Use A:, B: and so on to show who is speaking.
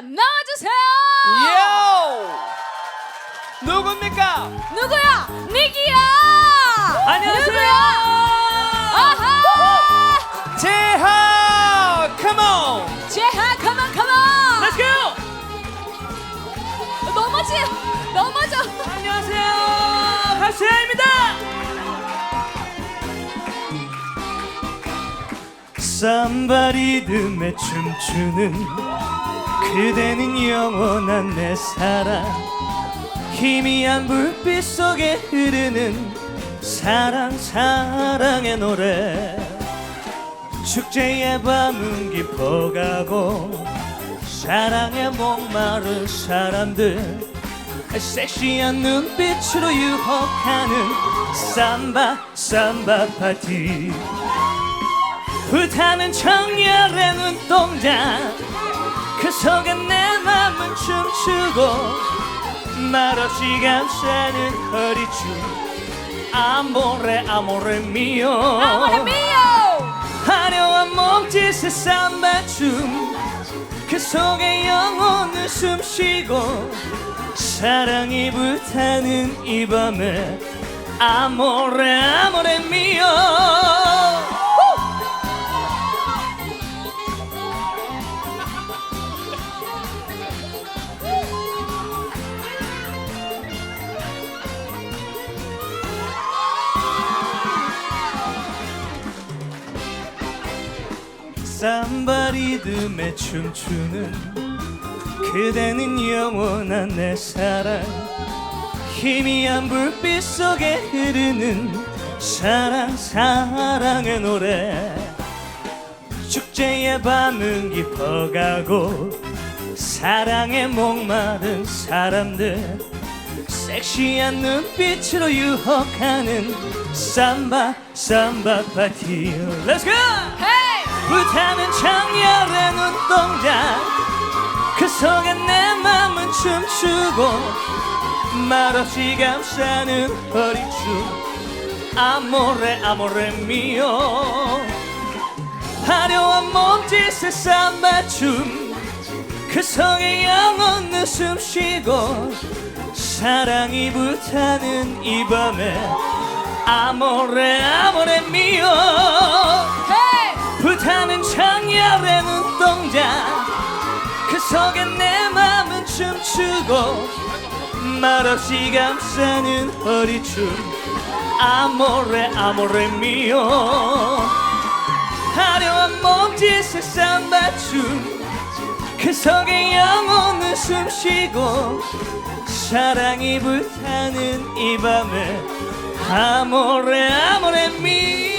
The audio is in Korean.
A: 나와주세요.
B: 요! 누굽니까?
A: 누구야? 니기야.
B: 안녕하세요.
A: 아하.
B: 재하! 컴온!
A: 제하 컴온 컴온.
B: Let's go!
A: 넘어지 넘어져.
B: 안녕하세요. 가수야입니다. 삼바 리듬에 춤추는 그대는 영원한 내 사랑. 희미한 불빛 속에 흐르는 사랑 사랑의 노래. 축제의 밤은 깊어가고 사랑에 목마른 사람들. 섹시한 눈빛으로 유혹하는 삼바 삼바 파티. 불타는 청열의 눈동자 그 속에 내 맘은 춤추고 말없이 감싸는 허리춤. 아모레 아모레 미오
A: 아모레 미오.
B: 화려한 몸짓의 삼바춤. 그 속에 영혼을 숨쉬고 사랑이 불타는 이 밤에 아모레 아모레 미오 삼바 리듬에 춤추는 그대는 영원한 내 사랑 희미한 불빛 속에 흐르는 사랑 사랑의 노래 축제의 밤은 깊어가고 사랑에 목마른 사람들 섹시한 눈빛으로 유혹하는 삼바 삼바 파티 Let's go!
A: 헤이.
B: 불타는 창렬의 눈동자 그 속에 내 맘은 춤추고 말없이 감싸는 허리춤. 아모레 아모레 미오. 화려한 몸짓의 삼바춤 그 속에 영혼을 숨쉬고 사랑이 불타는 이 밤에 아모레 아모레 미오 속에 내 맘은 춤추고 말없이 감싸는 허리춤. 아모레 아모레 미오. 화려한 몸짓의 삼바춤. 그 속에 영혼을 숨쉬고 사랑이 불타는 이 밤에 아모레 아모레 미